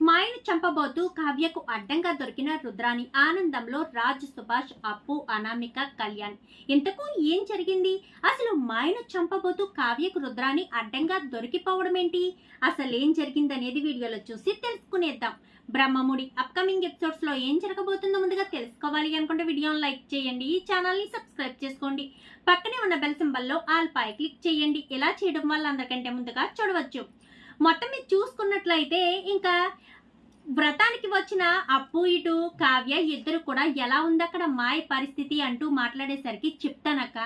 మాయను చంపబోతూ కావ్యకు అడ్డంగా దొరికిన రుద్రాని ఆనందంలో రాజ్ సుభాష్ అప్పు అనామిక కళ్యాణ్. ఇంతకు ఏం జరిగింది? అసలు మాయను చంపబోతూ కావ్యకు రుద్రాని అడ్డంగా దొరికిపోవడం ఏంటి అసలు ఏం జరిగిందనేది వీడియోలో చూసి తెలుసుకునేద్దాం. బ్రహ్మముడి అప్కమింగ్ ఎపిసోడ్స్లో ఏం జరగబోతుందో ముందుగా తెలుసుకోవాలి అనుకుంటే వీడియోని లైక్ చేయండి ఈ ఛానల్ని సబ్స్క్రైబ్ చేసుకోండి. పక్కనే ఉన్న బెల్ సింబల్లో ఆల్ పై క్లిక్ చేయండి. ఇలా చేయడం వల్ల అందరికంటే ముందుగా చూడవచ్చు. మొత్తం మీరు చూసుకున్నట్లయితే ఇంకా వ్రతానికి వచ్చిన అప్పు ఇటు కావ్య ఇద్దరు కూడా ఎలా ఉంది అక్కడ మాయ పరిస్థితి అంటూ మాట్లాడేసరికి చెప్తానక్క.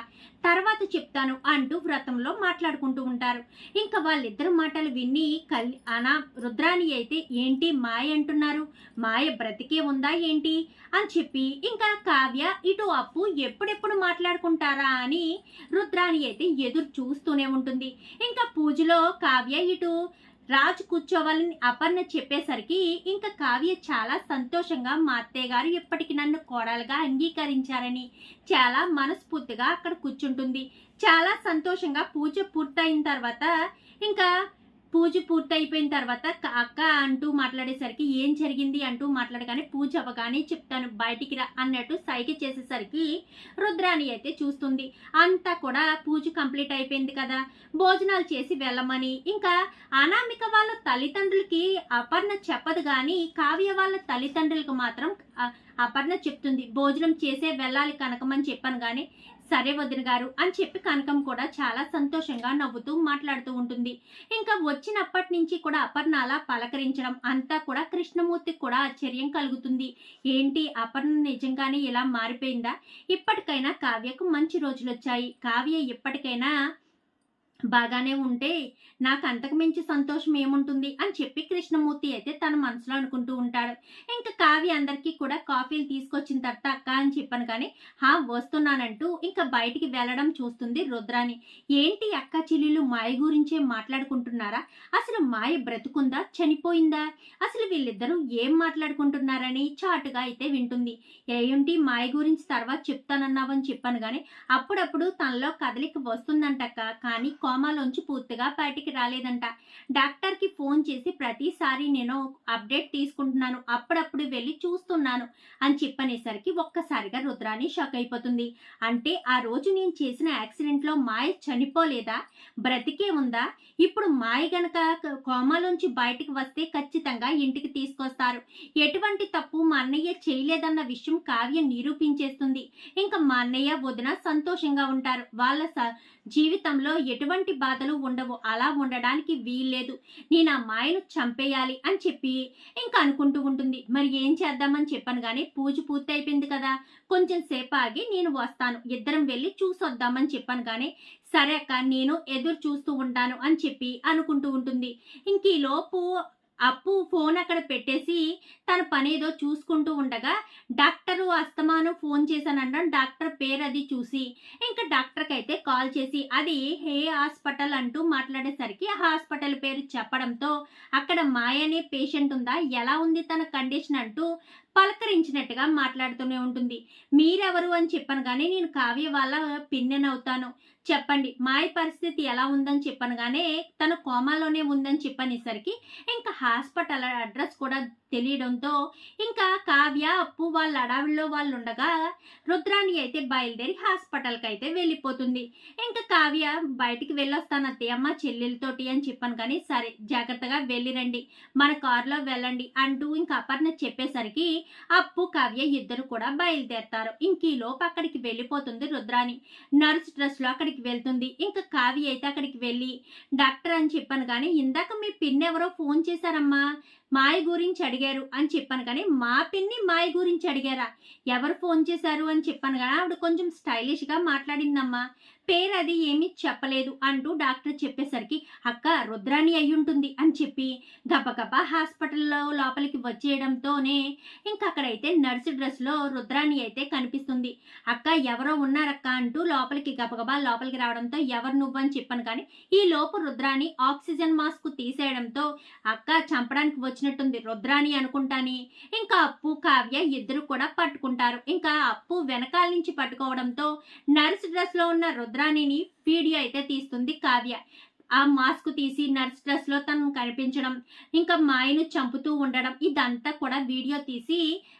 తర్వాత చెప్తాను అంటూ వ్రతంలో మాట్లాడుకుంటూ ఉంటారు. ఇంకా వాళ్ళిద్దరు మాటలు విని కల్ అనా రుద్రాని అయితే ఏంటి మాయ అంటున్నారు? మాయ బ్రతికే ఉందా ఏంటి? అని చెప్పి ఇంకా కావ్య ఇటు అప్పు ఎప్పుడెప్పుడు మాట్లాడుకుంటారా అని రుద్రాని అయితే ఎదురు చూస్తూనే ఉంటుంది. ఇంకా పూజలో కావ్య ఇటు రాజు కూర్చోవాలని అపర్ణ చెప్పేసరికి ఇంకా కావ్య చాలా సంతోషంగా మా అత్తయ్య గారు ఇప్పటికి నన్ను కోడలుగా అంగీకరించారని చాలా మనస్ఫూర్తిగా అక్కడ కూర్చుంటుంది. చాలా సంతోషంగా పూజ పూర్తయిన తర్వాత ఇంకా పూజ పూర్తయిపోయిన తర్వాత అక్క అంటూ మాట్లాడేసరికి ఏం జరిగింది అంటూ మాట్లాడగానే పూజ అవ్వగానే చెప్తాను బయటికి రా అన్నట్టు సైకి చేసేసరికి రుద్రాణి అయితే చూస్తుంది. అంతా కూడా పూజ కంప్లీట్ అయిపోయింది కదా భోజనాలు చేసి వెళ్ళమని. ఇంకా అనామిక వాళ్ళ తల్లిదండ్రులకి అపర్ణ చెప్పదు కానీ కావ్య వాళ్ళ తల్లిదండ్రులకు మాత్రం అపర్ణ చెప్తుంది భోజనం చేసే వెళ్ళాలి కనకమని చెప్పాను కానీ సరే వదిన గారు అని చెప్పి కనకం కూడా చాలా సంతోషంగా నవ్వుతూ మాట్లాడుతూ ఉంటుంది. ఇంకా వచ్చినప్పటి నుంచి కూడా అపర్ణ అలా పలకరించడం అంతా కూడా కృష్ణమూర్తికి కూడా ఆశ్చర్యం కలుగుతుంది. ఏంటి అపర్ణ నిజంగానే ఇలా మారిపోయిందా? ఇప్పటికైనా కావ్యకు మంచి రోజులు వచ్చాయి కావ్య ఇప్పటికైనా బాగానే ఉంటే నాకు అంతకు మించి సంతోషం ఏముంటుంది అని చెప్పి కృష్ణమూర్తి అయితే తన మనసులో అనుకుంటూ ఉంటాడు. ఇంకా కావ్య అందరికీ కూడా కాఫీలు తీసుకొచ్చిన తర్వాత అక్క అని చెప్పాను కానీ హా వస్తున్నానంటూ ఇంకా బయటికి వెళ్ళడం చూస్తుంది రుద్రాని. ఏంటి అక్క చెల్లెలు మాయ గురించే మాట్లాడుకుంటున్నారా? అసలు మాయ బ్రతుకుందా? చనిపోయిందా? అసలు వీళ్ళిద్దరూ ఏం మాట్లాడుకుంటున్నారని చాటుగా అయితే వింటుంది. ఏంటి మాయ గురించి తర్వాత చెప్తానన్నావని చెప్పాను కానీ అప్పుడప్పుడు తనలో కదలిక వస్తుందంటక్క. కానీ కోమాలోంచి పూర్తిగా బయటికి రాలేదంట. డాక్టర్కి ఫోన్ చేసి ప్రతిసారి నేను అప్డేట్ తీసుకుంటున్నాను. అప్పుడప్పుడు వెళ్ళి చూస్తున్నాను అని చెప్పనేసరికి ఒక్కసారిగా రుద్రాని షాక్ అయిపోతుంది. అంటే ఆ రోజు నేను చేసిన యాక్సిడెంట్లో మాయ చనిపోలేదా? బ్రతికే ఉందా? ఇప్పుడు మాయ గనక కోమాలోంచి బయటికి వస్తే ఖచ్చితంగా ఇంటికి తీసుకొస్తారు. ఎటువంటి తప్పు మా అన్నయ్య చేయలేదన్న విషయం కావ్య నిరూపించేస్తుంది. ఇంకా మా అన్నయ్య వదిన సంతోషంగా ఉంటారు. వాళ్ళ జీవితంలో ఎటువంటి బాధలు ఉండవు. అలా ఉండడానికి వీల్లేదు. నేను ఆ మాయను చంపేయాలి అని చెప్పి ఇంకా అనుకుంటూ ఉంటుంది. మరి ఏం చేద్దామని చెప్పాను కానీ పూజ పూర్తి అయిపోయింది కదా. కొంచెం సేపు ఆగి నేను వస్తాను. ఇద్దరం వెళ్ళి చూసొద్దామని చెప్పాను కానీ సరే అక్క నేను ఎదురు చూస్తూ ఉంటాను అని చెప్పి అనుకుంటూ ఉంటుంది. ఇంక ఈ లోపు అప్పు ఫోన్ అక్కడ పెట్టేసి తన పనేదో చూసుకుంటూ ఉండగా డాక్టరు అస్తమాను ఫోన్ చేశానంట డాక్టర్ పేరు అది చూసి ఇంకా డాక్టర్కి అయితే కాల్ చేసి అది హే హాస్పిటల్ అంటూ మాట్లాడేసరికి ఆ హాస్పిటల్ పేరు చెప్పడంతో అక్కడ మాయనే పేషెంట్ ఉందా? ఎలా ఉంది తన కండిషన్? అంటూ పలకరించినట్టుగా మాట్లాడుతూనే ఉంటుంది. మీరెవరు అని చెప్పాను కానీ నేను కావ్య వాళ్ళ పిన్నెనవుతాను. చెప్పండి మాయ పరిస్థితి ఎలా ఉందని చెప్పాను కానీ తన కోమాలోనే ఉందని చెప్పనేసరికి ఇంకా హాస్పిటల్ అడ్రస్ కూడా తెలియడంతో ఇంకా కావ్య అప్పు వాళ్ళ అడవిలో వాళ్ళు ఉండగా రుద్రాణి అయితే బయలుదేరి హాస్పిటల్కి అయితే వెళ్ళిపోతుంది. ఇంకా కావ్య బయటికి వెళ్ళొస్తాను అత్తయ్య అమ్మ చెల్లెలతోటి అని చెప్పాను కానీ సరే జాగ్రత్తగా వెళ్ళిరండి. మన కారులో వెళ్ళండి అంటూ ఇంకా అపర్ణ చెప్పేసరికి అప్పు కావ్య ఇద్దరు కూడా బయలుదేరతారు. ఇంక ఈ లోపు అక్కడికి వెళ్ళిపోతుంది రుద్రాణి. నర్స్ డ్రెస్లో అక్కడికి వెళ్తుంది. ఇంకా కావ్య అయితే అక్కడికి వెళ్ళి డాక్టర్ అని చెప్పాను కానీ ఇందాక మీ పిన్ ఎవరో ఫోన్ చేశారమ్మా. మాయ గురించి అడిగారు అని చెప్పాను కానీ మా పిన్ని మాయ గురించి అడిగారా? ఎవరు ఫోన్ చేశారు అని చెప్పాను కానీ ఆవిడ కొంచెం స్టైలిష్గా మాట్లాడిందమ్మా. పేరు అది ఏమీ చెప్పలేదు అంటూ డాక్టర్ చెప్పేసరికి అక్క రుద్రాణి అయి ఉంటుంది అని చెప్పి గబగబా హాస్పిటల్లో లోపలికి వచ్చేయడంతోనే ఇంకా అక్కడైతే నర్సు డ్రెస్లో రుద్రాణి అయితే కనిపిస్తుంది. అక్క ఎవరో ఉన్నారక్క అంటూ లోపలికి గబగబా లోపలికి రావడంతో ఎవరు నువ్వు అని చెప్పాను కానీ ఈ లోపు రుద్రాణి ఆక్సిజన్ మాస్క్ తీసేయడంతో అక్క చంపడానికి వచ్చినట్టుంది. రుద్రాణి అనుకుంటాని. ఇంకా అప్పు కావ్య ఇద్దరు కూడా పట్టుకుంటారు. ఇంకా అప్పు వెనకాల నుంచి పట్టుకోవడంతో నర్స్ డ్రెస్లో ఉన్న రుద్రాణిని వీడియో అయితే తీస్తుంది కావ్య. ఆ మాస్క్ తీసి నర్స్ డ్రెస్లో తను కనిపించడం ఇంకా మాయను చంపుతూ ఉండడం ఇదంతా కూడా వీడియో తీసి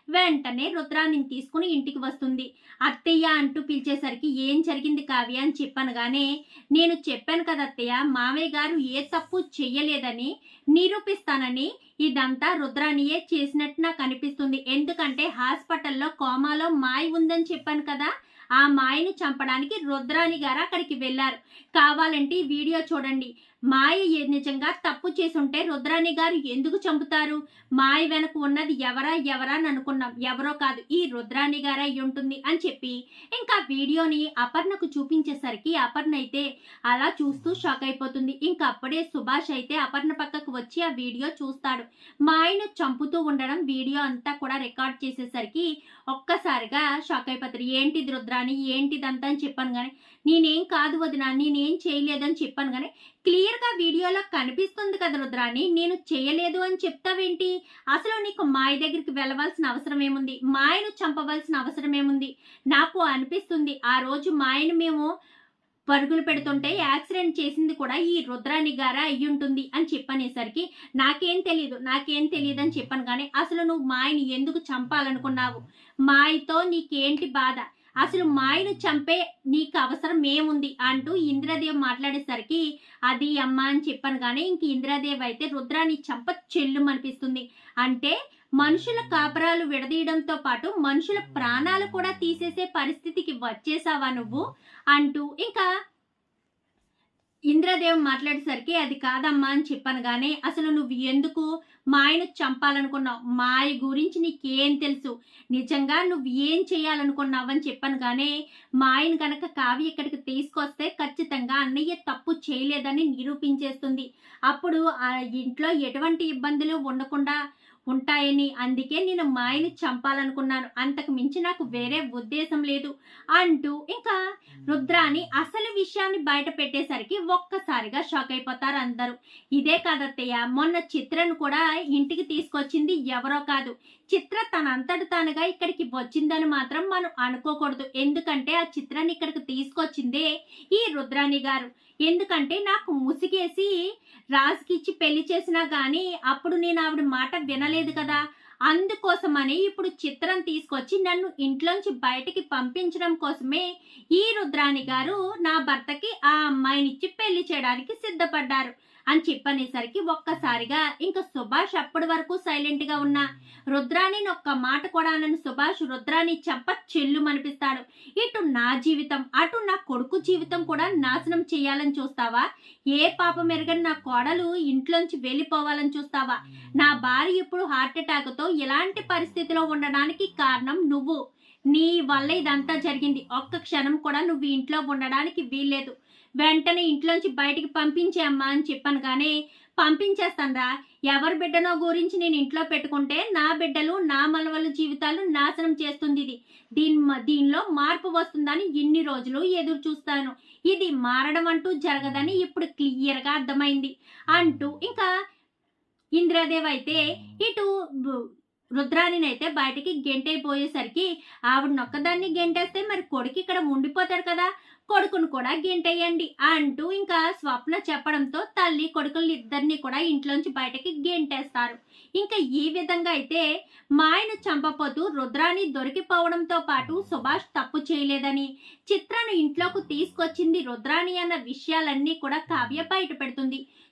వెంటనే రుద్రాన్ని తీసుకుని ఇంటికి వస్తుంది. అత్తయ్య అంటూ పిలిచేసరికి ఏం జరిగింది కావ్య అని చెప్పాను కానీ నేను చెప్పాను కదా అత్తయ్య మామయ్య గారు ఏ తప్పు చెయ్యలేదని నిరూపిస్తానని ఇదంతా రుద్రానియే చేసినట్టు నాకు అనిపిస్తుంది. ఎందుకంటే హాస్పిటల్లో కోమాలో మాయ ఉందని చెప్పాను కదా ఆ మాయని చంపడానికి రుద్రాని గారు అక్కడికి వెళ్ళారు. కావాలంటే వీడియో చూడండి. మాయ నిజంగా తప్పు చేసుంటే రుద్రాని గారు ఎందుకు చంపుతారు? మాయ వెనక ఉన్నది ఎవరా ఎవరా అని అనుకున్నాం. ఎవరో కాదు ఈ రుద్రాని గారే అయి ఉంటుంది అని చెప్పి ఇంకా వీడియోని అపర్ణకు చూపించేసరికి అపర్ణ అయితే అలా చూస్తూ షాక్ అయిపోతుంది. ఇంకా అప్పుడే సుభాష్ అయితే అపర్ణ పక్కకు వచ్చి ఆ వీడియో చూస్తాడు. మాయను చంపుతూ ఉండడం వీడియో అంతా కూడా రికార్డ్ చేసేసరికి ఒక్కసారిగా షాక్ అయిపోతారు. ఏంటిది అని ఏంటిదంతా అని చెప్పాను కానీ నేనేం కాదు వదినా నేనేం చేయలేదని చెప్పాను కానీ క్లియర్గా వీడియోలో కనిపిస్తుంది కదా రుద్రాని నేను చేయలేదు అని చెప్తావేంటి? అసలు నీకు మాయ దగ్గరికి వెళ్ళవలసిన అవసరం ఏముంది? మాయను చంపవలసిన అవసరం ఏముంది? నాకు అనిపిస్తుంది ఆ రోజు మాయను మేము పరుగులు పెడుతుంటే యాక్సిడెంట్ చేసింది కూడా ఈ రుద్రాని గారా అయ్యి ఉంటుంది అని చెప్పనేసరికి నాకేం తెలియదు నాకేం తెలియదు అని చెప్పాను కానీ అసలు నువ్వు మాయని ఎందుకు చంపాలనుకున్నావు? మాయతో నీకేంటి బాధ? అసలు మాయను చంపే నీకు అవసరం ఏముంది అంటూ ఇంద్రదేవ్ మాట్లాడేసరికి అది అమ్మ అని చెప్పాను కానీ ఇంక ఇంద్రదేవ్ అయితే రుద్రాన్ని చంప చెల్లు అనిపిస్తుంది అంటే మనుషుల కాపరాలు విడదీయడంతో పాటు మనుషుల ప్రాణాలు కూడా తీసేసే పరిస్థితికి వచ్చేసావా నువ్వు? అంటూ ఇంకా ఇంద్రదేవ్ మాట్లాడేసరికి అది కాదమ్మా అని చెప్పాను కానీ అసలు నువ్వు ఎందుకు మా ఆయన చంపాలనుకున్నావు? మా ఆయన గురించి నీకేం తెలుసు? నిజంగా నువ్వు ఏం చేయాలనుకున్నావు అని చెప్పాను కానీ ఆయన కనుక కావ్య ఇక్కడికి తీసుకొస్తే ఖచ్చితంగా అన్నయ్య తప్పు చేయలేదని నిరూపించేస్తుంది. అప్పుడు ఆ ఇంట్లో ఎటువంటి ఇబ్బందులు ఉండకుండా ఉంటాయని అందుకే నేను మా ఆయన చంపాలనుకున్నాను. అంతకు మించి నాకు వేరే ఉద్దేశం లేదు అంటూ ఇంకా రుద్రాని అసలు విషయాన్ని బయట పెట్టేసరికి ఒక్కసారిగా షాక్ అయిపోతారు అందరూ. ఇదే కాదత్తయ్య మొన్న చిత్రను కూడా ఇంటికి తీసుకొచ్చింది ఎవరో కాదు. చిత్ర తనంతటి తానుగా ఇక్కడికి వచ్చిందని మాత్రం మనం అనుకోకూడదు. ఎందుకంటే ఆ చిత్రాన్ని ఇక్కడికి తీసుకొచ్చిందే ఈ రుద్రాణి గారు. ఎందుకంటే నాకు ముసిగేసి రాజుకి ఇచ్చి పెళ్ళి చేసినా కానీ అప్పుడు నేను ఆవిడ మాట వినలేదు కదా. అందుకోసమని ఇప్పుడు చిత్రం తీసుకొచ్చి నన్ను ఇంట్లోంచి బయటికి పంపించడం కోసమే ఈ రుద్రాణి గారు నా భర్తకి ఆ అమ్మాయినిచ్చి పెళ్ళి చేయడానికి సిద్ధపడ్డారు. అని చెప్పనేసరికి ఒక్కసారిగా ఇంకా సుభాష్ అప్పటి వరకు సైలెంట్గా ఉన్న రుద్రాణిని ఒక్క మాట కూడా అనని సుభాష్ రుద్రాణి చెప్ప చెల్లు అనిపిస్తాడు ఇటు నా జీవితం అటు నా కొడుకు జీవితం కూడా నాశనం చేయాలని చూస్తావా? ఏ పాపం ఎరగని నా కోడలు ఇంట్లోంచి వెళ్ళిపోవాలని చూస్తావా? నా భార్య ఇప్పుడు హార్ట్ ఇలాంటి ఎలాంటి పరిస్థితిలో ఉండడానికి కారణం నువ్వు. నీ వల్ల ఇదంతా జరిగింది. ఒక్క క్షణం కూడా నువ్వు ఇంట్లో ఉండడానికి వీల్లేదు. వెంటనే ఇంట్లోంచి బయటికి పంపించే అమ్మా అని చెప్పాను కానీ పంపించేస్తానరా. ఎవరి బిడ్డనో గురించి నేను ఇంట్లో పెట్టుకుంటే నా బిడ్డలు నా మనవల జీవితాలు నాశనం చేస్తుంది ఇది. దీని దీనిలో మార్పు వస్తుందని ఇన్ని రోజులు ఎదురు చూస్తాను. ఇది మారడం అంటూ జరగదని ఇప్పుడు క్లియర్గా అర్థమైంది అంటూ ఇంకా ఇంద్రదేవ్ అయితే ఇటు బు- బయటికి గెంటైపోయేసరికి ఆవిడ నొక్కదాన్ని గెంటేస్తే మరి కొడుకు ఇక్కడ ఉండిపోతాడు కదా కొడుకును కూడా గెంటేయండి అంటూ ఇంకా స్వప్న చెప్పడంతో తల్లి కొడుకులు ఇద్దరిని కూడా ఇంట్లోంచి బయటకి గెంటేస్తారు. ఇంకా ఈ విధంగా అయితే మాయను చంపపోతూ రుద్రాని దొరికిపోవడంతో పాటు సుభాష్ తప్పు చేయలేదని చిత్రను ఇంట్లోకి తీసుకొచ్చింది రుద్రాని అన్న విషయాలన్నీ కూడా కావ్య బయట పెడుతుంది.